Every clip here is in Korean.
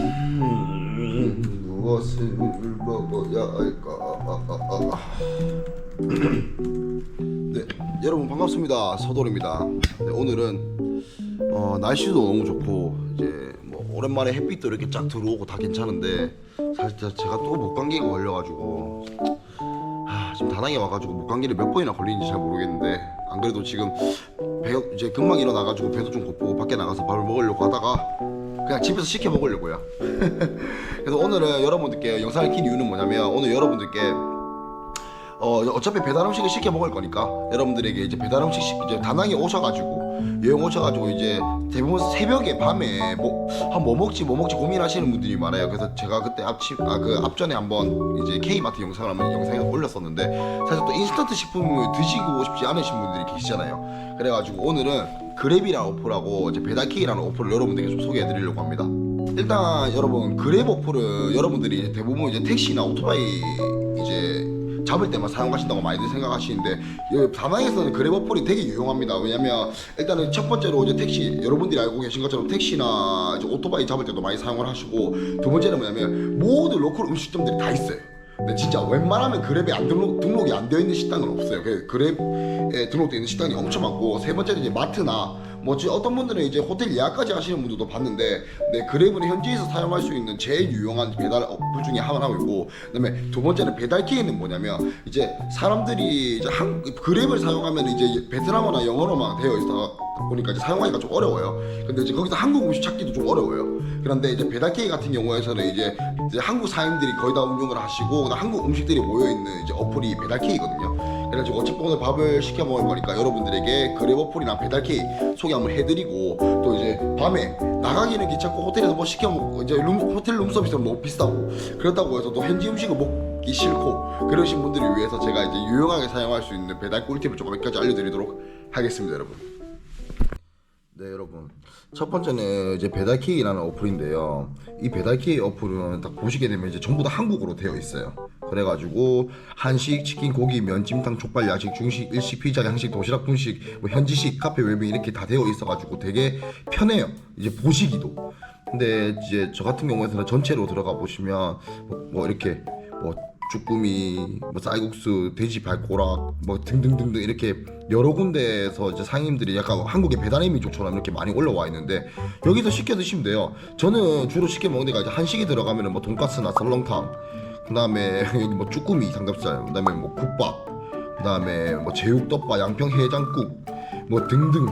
음, 무엇을 먹어야 할까? 네, 여러분 반갑습니다. 서돌입니다. 네, 오늘은 어, 날씨도 너무 좋고 이제 뭐 오랜만에 햇빛도 이렇게 쫙 들어오고 다 괜찮은데 사실 제가- 또 목감기가 걸려가지고 아, 지금 다낭에 와가지고 목감기를 몇 번이나 걸리는지 잘 모르겠는데 안 그래도 지금 배 이제 금방 일어나가지고 배도 좀 고프고 밖에 나가서 밥을 먹으려고 하다가 그냥 집에서 시켜 먹으려고요. 그래서 오늘은 여러분들께 영상을 킨 이유는 뭐냐면 오늘 여러분들께 어 어차피 배달 음식을 시켜 먹을 거니까 여러분들에게 이제 배달 음식 시- 이제 다낭에 오셔가지고 여행 오셔가지고 이제 대부분 새벽에 밤에 뭐한 뭐 먹지 뭐 먹지 고민하시는 분들이 많아요. 그래서 제가 그때 앞치 아그 앞전에 한번 이제 K 마트 영상을 한번 영상에 올렸었는데 사실 또 인스턴트 식품을 드시고 싶지 않으신 분들이 계시잖아요. 그래가지고 오늘은 그랩이라는 어플하고 이제 배달키라는 어플을 여러분들에게 좀 소개해드리려고 합니다. 일단 여러분 그랩 어플은 여러분들이 대부분 이제 택시나 오토바이 이제 잡을 때만 사용하신다고 많이들 생각하시는데 여기 다낭에서는 그랩 어플이 되게 유용합니다. 왜냐면 일단은 첫 번째로 이제 택시 여러분들이 알고 계신 것처럼 택시나 오토바이 잡을 때도 많이 사용을 하시고 두 번째는 뭐냐면 모든 로컬 음식점들이 다 있어요. 근데 진짜 웬만하면 그랩에 안 등록, 등록이 안 되어 있는 식당은 없어요. 그 그랩에 등록되어 있는 식당이 엄청 많고 세 번째는 이제 마트나 뭐지 어떤 분들은 이제 호텔 예약까지 하시는 분들도 봤는데 네 그랩은 현지에서 사용할 수 있는 제일 유용한 배달 어플 중에 하나이고 그다음에 두 번째는 배달키는 뭐냐면 이제 사람들이 이제 한 그랩을 사용하면 이제 베트남어나 영어로만 되어 있다 보니까 이제 사용하기가 좀 어려워요. 근데 이제 거기서 한국 음식 찾기도 좀 어려워요. 그런데 이제 배달케이 같은 경우에서는 이제, 이제 한국 사장님들이 거의 다 운영을 하시고 한국 음식들이 모여 있는 이제 어플이 배달케이거든요. 그래가지고 어차피 오늘 밥을 시켜 먹을 거니까 여러분들에게 어플이랑 배달케이 소개 한번 해드리고 또 이제 밤에 나가기는 귀찮고 호텔에서 뭐 시켜 먹고 이제 룸, 호텔 룸 서비스는 너무 비싸고 그렇다고 해서 또 현지 음식을 먹기 싫고 그러신 분들을 위해서 제가 이제 유용하게 사용할 수 있는 배달 꿀팁을 조금 몇 가지 알려드리도록 하겠습니다, 여러분. 네 여러분. 첫 번째는 이제 배달키라는 어플인데요. 이 배달키 어플은 딱 보시게 되면 이제 전부 다 한국어로 되어 있어요 그래가지고 한식, 치킨, 고기, 면, 찜탕, 족발, 야식, 중식, 일식, 피자, 양식, 도시락, 분식, 뭐 현지식, 카페, 웨빙 이렇게 다 되어 있어가지고 되게 편해요 이제 보시기도 근데 이제 저 같은 경우에는 전체로 들어가 보시면 뭐, 뭐 이렇게 뭐 쭈꾸미, 뭐 쌀국수, 돼지 발꼬락, 뭐 등등등등 이렇게 여러 군데에서 이제 상인들이 약간 한국의 배달의 민족처럼 이렇게 많이 올라와 있는데 여기서 시켜 드시면 돼요. 저는 주로 시켜 먹는 데가 이제 한식이 들어가면은 뭐 돈가스나 설렁탕, 그다음에 여기 뭐 쭈꾸미 삼겹살, 그다음에 뭐 국밥, 그다음에 뭐 제육덮밥, 양평 해장국, 뭐 등등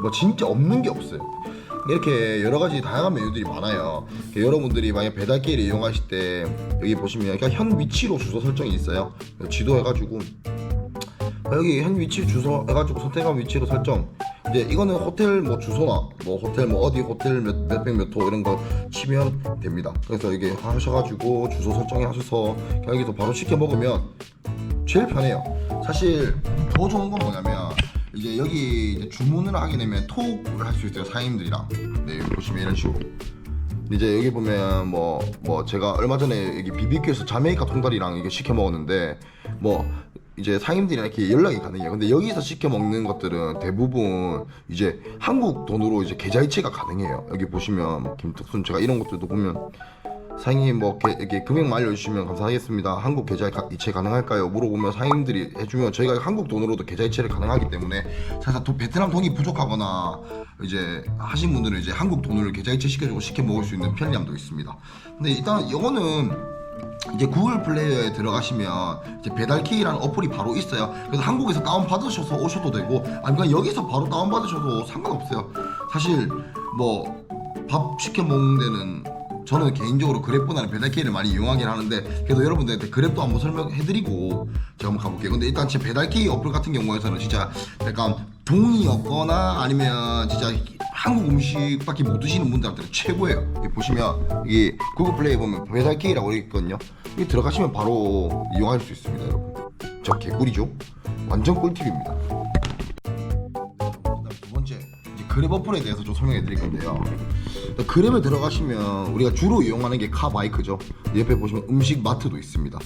뭐 진짜 없는 게 없어요. 이렇게 여러 가지 다양한 메뉴들이 많아요. 여러분들이 만약 배달기를 이용하실 때 여기 보시면 그냥 현 위치로 주소 설정이 있어요. 지도 해가지고 여기 현 위치 주소 해가지고 선택한 위치로 설정. 이제 이거는 호텔 뭐 주소나 뭐 호텔 뭐 어디 호텔 몇 몇백 몇호 이런 거 치면 됩니다. 그래서 이게 하셔가지고 주소 설정해 하셔서 여기서 바로 시켜 먹으면 제일 편해요. 사실 더 좋은 건 뭐냐면 이제 여기 이제 주문을 하게 되면 톡을 할 수 있어요 사장님들이랑. 네 보시면 이런 식으로. 이제 여기 보면 뭐뭐 제가 얼마 전에 여기 BBQ에서 자메이카 통다리랑 이게 시켜 먹었는데 뭐 이제 상인들이랑 이렇게 연락이 가능해요. 근데 여기서 시켜 먹는 것들은 대부분 이제 한국 돈으로 이제 계좌이체가 가능해요. 여기 보시면 뭐 김특순 제가 이런 것들도 보면 상인님 뭐 게- 이렇게 금액만 알려주시면 감사하겠습니다. 한국 계좌 가- 이체 가능할까요? 물어보면 상인들이 해주면 저희가 한국 돈으로도 계좌 이체를 가능하기 때문에 사실 또 베트남 돈이 부족하거나 이제 하신 분들은 이제 한국 돈을 계좌 이체 시켜주고 시켜 먹을 수 있는 편리함도 있습니다. 근데 일단 이거는 이제 구글 플레이어에 들어가시면 이제 배달키라는 어플이 바로 있어요. 그래서 한국에서 다운 받으셔서 오셔도 되고 아니면 여기서 바로 다운 받으셔도 상관없어요. 사실 뭐 밥 시켜 먹는 데는 저는 개인적으로 그랩보다는 배달키를 많이 이용하긴 하는데 그래도 여러분들한테 그랩도 한번 설명해드리고 제가 한번 가볼게요. 근데 일단 제 배달키 어플 같은 경우에서는 진짜 약간 돈이 없거나 아니면 진짜 한국 음식밖에 못 드시는 분들한테는 최고예요. 보시면 이 구글 플레이 보면 배달키라고 있거든요. 여기 들어가시면 바로 이용할 수 있습니다, 여러분. 저 개꿀이죠? 완전 꿀팁입니다. 그다음 두 번째 이제 그랩 어플에 대해서 좀 설명해 드릴 건데요. 그랩에 들어가시면 우리가 주로 이용하는 게 카바이크죠. 옆에 보시면 음식 마트도 있습니다.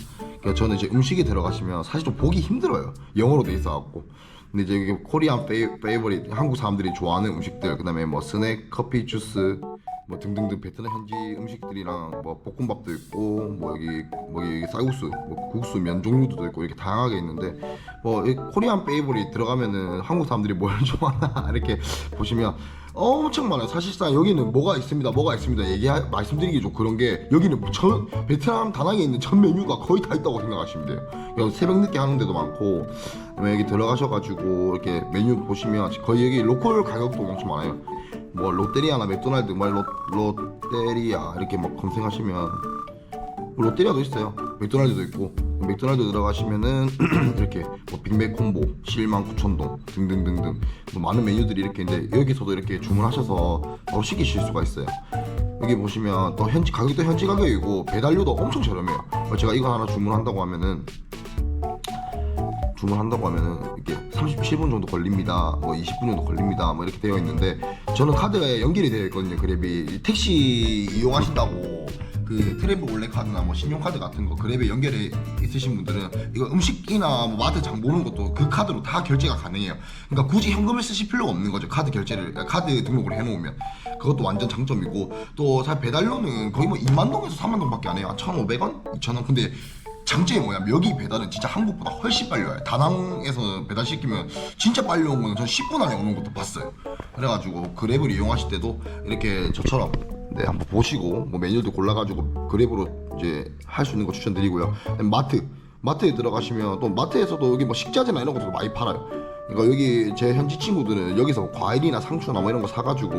저는 이제 음식에 들어가시면 사실 좀 보기 힘들어요. 영어로 돼 있어갖고. 근데 이제 이게 코리안 페이, 페이버릿 한국 사람들이 좋아하는 음식들 그다음에 뭐 스낵, 커피, 주스 뭐 등등등 베트남 현지 음식들이랑 뭐 볶음밥도 있고 뭐 여기 뭐 여기 쌀국수, 뭐 국수 면 종류도 있고 이렇게 다양하게 있는데 뭐이 코리안 페이블이 들어가면은 한국 사람들이 뭘 좋아하나 이렇게 보시면 엄청 많아요. 사실상 여기는 뭐가 있습니다, 뭐가 있습니다. 얘기 말씀드리기 좀 그런 게 여기는 전 베트남 다낭에 있는 전 메뉴가 거의 다 있다고 생각하시면 돼요. 그냥 새벽 늦게 하는 데도 많고 그다음에 여기 들어가셔가지고 이렇게 메뉴 보시면 거의 여기 로컬 가격도 엄청 많아요. 뭐 롯데리아나 맥도날드, 뭐 롯, 롯데리아 이렇게 막 검색하시면 롯데리아도 있어요. 맥도날드도 있고 맥도날드 들어가시면은 이렇게 뭐 빅맥 콤보, 실만 9천동 등등등등 뭐 많은 메뉴들이 이렇게 있는데 여기서도 이렇게 주문하셔서 바로 시키실 수가 있어요. 여기 보시면 또 현지 가격도 현지 가격이고 배달료도 엄청 저렴해요. 뭐 제가 이거 하나 주문한다고 하면은 주문한다고 하면은 이게 37분 정도 걸립니다. 뭐 20분 정도 걸립니다. 뭐 이렇게 되어 있는데 저는 카드에 연결이 되어 있거든요. 이 택시 이용하신다고 그 트래블 원래 카드나 뭐 신용카드 같은 거 그랩에 연결해 있으신 분들은 이거 음식이나 뭐 마트 장 보는 것도 그 카드로 다 결제가 가능해요. 그러니까 굳이 현금을 쓰실 필요가 없는 거죠. 카드 결제를 카드 등록을 해놓으면 그것도 완전 장점이고 또 사실 배달료는 거의 뭐 2만 동에서 3만 동밖에 안 해요. 1,500원, 2,000원. 근데 장점이 뭐냐면 여기 배달은 진짜 한국보다 훨씬 빨리 와요. 다낭에서 배달 시키면 진짜 빨리 온 거는 전 10분 안에 오는 것도 봤어요. 그래가지고 그랩을 이용하실 때도 이렇게 저처럼 네 한번 보시고 뭐 메뉴도 골라가지고 그랩으로 이제 할 수 있는 거 추천드리고요. 마트 마트에 들어가시면 또 마트에서도 여기 뭐 식자재나 이런 것도 많이 팔아요. 그러니까 여기 제 현지 친구들은 여기서 과일이나 상추나 뭐 이런 거 사가지고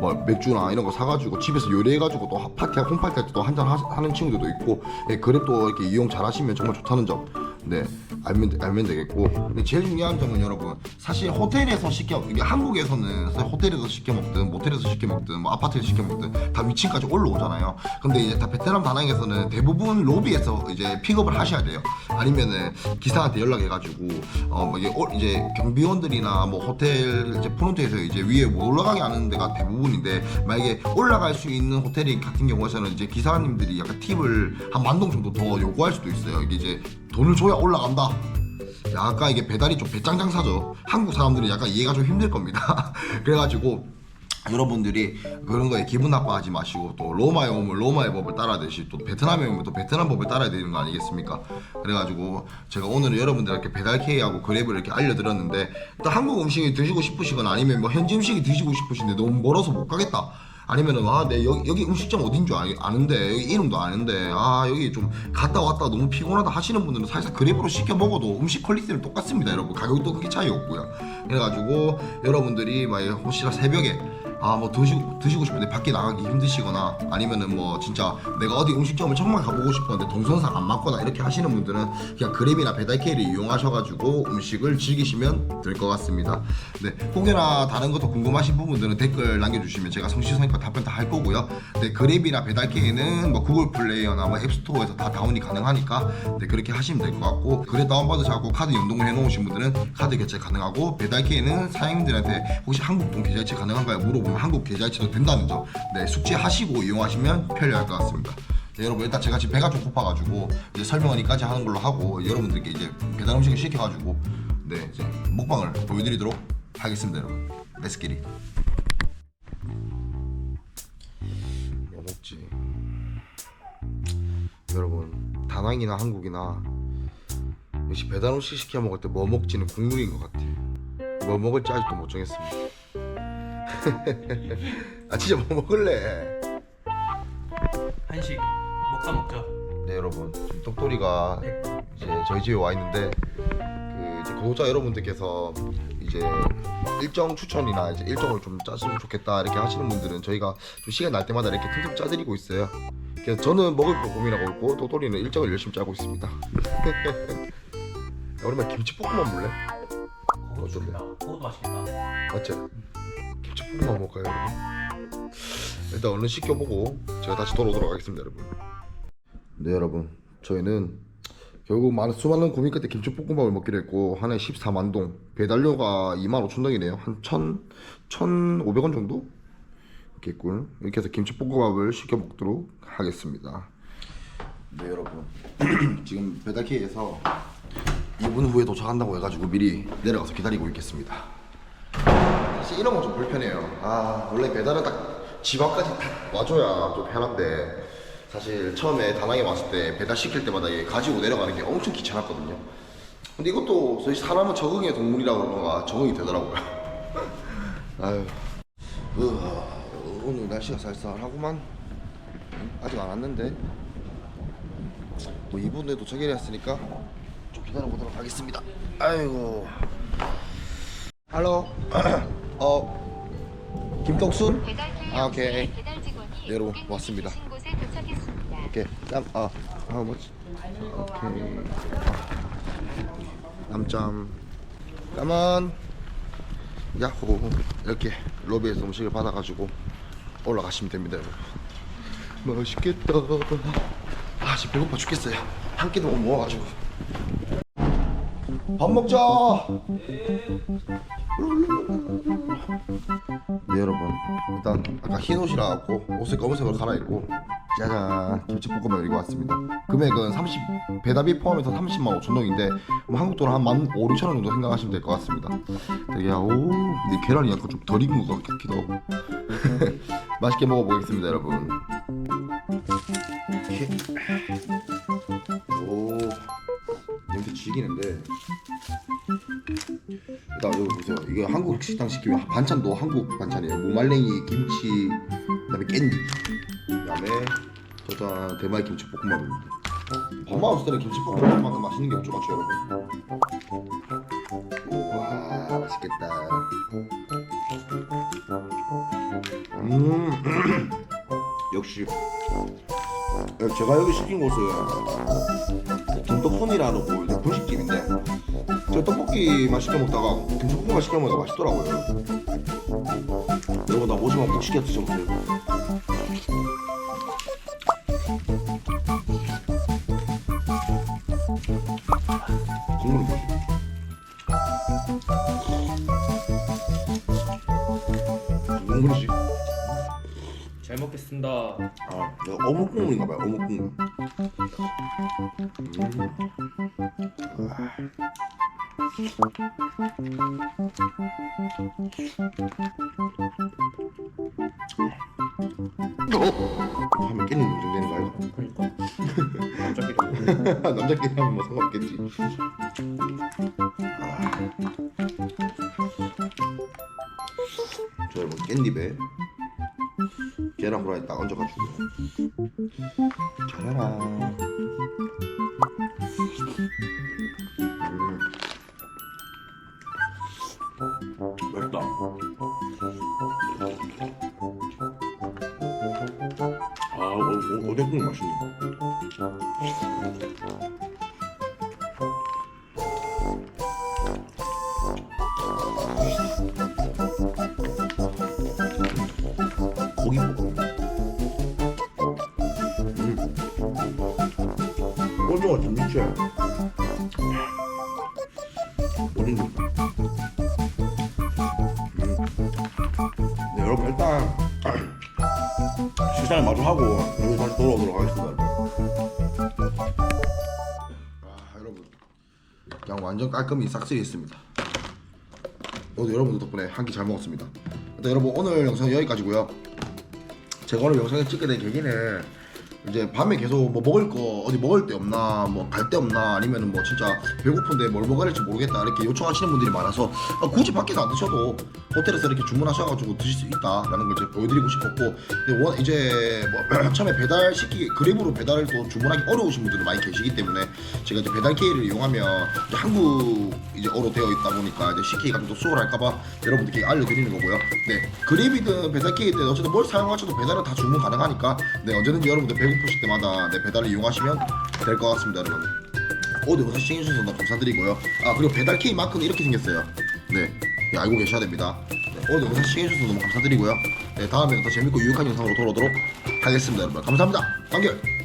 뭐 맥주나 이런 거 사가지고 집에서 요리해가지고 또 파티 홈파티 할때또 한잔 하는 친구들도 있고 예, 그랩도 이렇게 이용 잘하시면 정말 좋다는 점. 네. 알면 알면 되겠고. 근데 제일 중요한 점은 여러분 사실 호텔에서 시켜 이게 한국에서는 사실 호텔에서 시켜 먹든 모텔에서 시켜 먹든 뭐 아파트에서 시켜 먹든 다 위층까지 올라오잖아요. 근데 이제 다 베트남 다낭에서는 대부분 로비에서 이제 픽업을 하셔야 돼요. 아니면은 기사한테 연락해가지고 어뭐 이제, 올- 이제 경비원들이나 뭐 호텔 이제 프론트에서 이제 위에 못 올라가게 하는 데가 대부분인데 만약에 올라갈 수 있는 호텔이 같은 경우에서는 이제 기사님들이 약간 팁을 한 만 동 정도 더 요구할 수도 있어요. 이게 이제 돈을 줘야 올라간다 약간 이게 배달이 좀 배짱 장사죠. 한국 사람들은 약간 이해가 좀 힘들 겁니다. 그래가지고 여러분들이 그런 거에 기분 나빠하지 마시고 또 로마에 오면 로마의 법을 따라야 되시 또 베트남에 오면 또 베트남 법을 따라야 되는 거 아니겠습니까? 그래가지고 제가 오늘은 여러분들에게 배달 K하고 그랩을 이렇게 알려드렸는데 또 한국 음식이 드시고 싶으시거나 아니면 뭐 현지 음식이 드시고 싶으신데 너무 멀어서 못 가겠다. 아니면은 아내 여기, 여기 음식점 어딘 줄 아니, 아는데 여기 이름도 아는데 아 여기 좀 갔다 왔다 너무 피곤하다 하시는 분들은 사실상 그랩으로 시켜 먹어도 음식 퀄리티는 똑같습니다 여러분. 가격도 크게 차이 없고요. 그래가지고 여러분들이 막 혹시나 새벽에 아 뭐 드시고 드시고 싶은데 밖에 나가기 힘드시거나 아니면은 뭐 진짜 내가 어디 음식점을 정말 가보고 싶었는데 동선상 안 맞거나 이렇게 하시는 분들은 그냥 그랩이나 배달케이를 이용하셔가지고 음식을 즐기시면 될 것 같습니다. 네 혹여나 다른 것도 궁금하신 부분들은 댓글 남겨주시면 제가 성실성의껏 답변 다 할 거고요. 네 그랩이나 배달케이는 뭐 구글 플레이어나 뭐 앱스토어에서 다 다운이 가능하니까 네 그렇게 하시면 될 것 같고 그래 다운받으셔서 카드 연동을 해놓으신 분들은 카드 결제 가능하고 배달케이는 사장님들한테 혹시 한국 돈 계좌이체 가능한가요 물어보면 한국 계좌이체도 된다는 점 네, 숙지하시고 이용하시면 편리할 것 같습니다. 네, 여러분 일단 제가 지금 배가 좀 고파가지고 이제 설명은 여기까지 하는 걸로 하고 여러분들께 이제 배달 음식을 시켜가지고 네 이제 먹방을 보여드리도록 하겠습니다 여러분. 렛츠기리. 뭐 먹지? 여러분 다낭이나 한국이나 역시 배달 음식 시켜 먹을 때 뭐 먹지는 국룰인 것 같아. 뭐 먹을지 아직도 못 정했습니다. 아 진짜 뭐 먹을래? 한식 먹자 먹자 네 여러분 지금 똑돌이가 이제 저희 집에 와 있는데 그 이제 구독자 여러분들께서 이제 일정 추천이나 이제 일정을 좀 짰으면 좋겠다 이렇게 하시는 분들은 저희가 좀 시간 날 때마다 이렇게 틈틈 짜드리고 있어요. 그래서 저는 먹을 거 고민하고 있고 똑돌이는 일정을 열심히 짜고 있습니다. 야, 오랜만에 김치볶음밥 먹을래? 그거 어떤데? 좋다 그것도 맛있겠다 맞지? 김치볶음밥 먹을까요 여러분? 일단 얼른 시켜보고 제가 다시 돌아오도록 하겠습니다 여러분. 네 여러분. 저희는 결국 많은 수많은 고민 끝에 김치볶음밥을 먹기로 했고 한 해 14만 동 배달료가 2만 5천 동이네요. 한 1,000, 1,500원 정도? 이렇게 있군 이렇게 해서 김치볶음밥을 시켜 먹도록 하겠습니다. 네 여러분. 지금 배달키에서 2분 후에 도착한다고 해가지고 미리 내려가서 기다리고 있겠습니다 사실 이런 건 좀 불편해요. 아 원래 배달은 딱 집 앞까지 딱 와줘야 좀 편한데 사실 처음에 다낭에 왔을 때 배달 시킬 때마다 이게 가지고 내려가는 게 엄청 귀찮았거든요. 근데 이것도 저희 사람은 적응의 동물이라고 그런가 적응이 되더라고요. 아유, 으아, 오늘 날씨가 쌀쌀하구만. 아직 안 왔는데. 뭐 이분에 도착을 했으니까 좀 기다려 보도록 하겠습니다. 아이고. 할로. 어, 김덕순? 아, 오케이. 여러분, 왔습니다. 오케이. 짬, 아, how much? 오케이. 아, 남짬. 까만. 야호. 이렇게 로비에서 음식을 받아가지고 올라가시면 됩니다, 여러분. 맛있겠다. 아, 지금 배고파 죽겠어요. 한 끼도 못 먹어가지고. 밥 먹자. 네 여러분. 일단 아까 흰 옷이라고 옷을 검은색으로 갈아입고 짜잔. 김치볶음면 이거 왔습니다. 금액은 30 배달비 포함해서 30만 5천 원인데 뭐 한국 돈한 1만 5, 6천 원 정도 생각하시면 될 것 같습니다. 되게 오 근데 계란이 약간 좀 덜 익은 것 같기도 하고. 맛있게 먹어보겠습니다 여러분. 이렇게. 오 냄새 죽이는데 일단 여기 보세요. 이거 한국 식당 시키면 반찬도 한국 반찬이에요. 무말랭이, 김치, 그다음에 깻잎, 그다음에 저자 대마이 김치 볶음밥입니다. 때는 김치 볶음밥만큼 맛있는 게 없죠, 맞죠, 여러분? 와, 맛있겠다. 음, 역시 제가 여기 시킨 곳은 김떡손이라고 이제 분식집인데 저 떡볶이 맛있게 먹다가 김치볶음 맛있게 먹으니까 맛있더라고요 여러분 나 오시면 꼭 시켜 드셔보세요 뭐지? 무슨 그릇이? 잘 먹겠습니다. 아, 이거 어묵 국물인가 봐요. 어묵 국물. 어? 하면 깻잎 논쟁되는 거 아이가? 그러니까 남자끼리 남자끼리 하면 뭐 상관없겠지. 아. 저 여러분 깻잎에 계란 후라이 딱 얹어가지고 잘해라. 오징어 진미채. 오징어. 음. 네, 여러분 일단 시장을 마주 하고 여기 다시 돌아오도록 하겠습니다. 아 여러분, 그냥 완전 깔끔히 싹쓸이 했습니다. 오늘 여러분들 덕분에 한 끼 잘 먹었습니다. 일단 여러분 오늘 영상은 여기까지고요. 제가 오늘 영상을 찍게 된 계기는 이제 밤에 계속 뭐 먹을 거 어디 먹을 데 없나 뭐 갈 데 없나 아니면은 뭐 진짜 배고픈데 뭘 먹어야 될지 모르겠다 이렇게 요청하시는 분들이 많아서 아, 굳이 밖에서 안 드셔도 호텔에서 이렇게 주문하셔가지고 드실 수 있다라는 걸 이제 보여드리고 싶었고 근데 원- 이제 뭐 처음에 배달 시키기 그랩으로 배달을 또 주문하기 어려우신 분들이 많이 계시기 때문에 제가 이제 배달 기회를 이용하면 이제 한국 이제 어로 되어 있다 보니까 이제 시키기가 좀더 수월할까봐 여러분들께 알려드리는 거고요. 네 그랩이든 배달 기회든 어쨌든 뭘 사용하셔도 배달은 다 주문 가능하니까 네 언제든지 여러분들 배 고프실 때마다 네 배달을 이용하시면 될 것 같습니다, 여러분. 오늘 영상 시청해주셔서 너무 감사드리고요. 아 그리고 배달 K 마크는 이렇게 생겼어요. 네, 네, 알고 계셔야 됩니다. 네, 오늘 영상 시청해주셔서 너무 감사드리고요. 네 다음에는 더 재밌고 유익한 영상으로 돌아오도록 하겠습니다, 여러분. 감사합니다. 완결.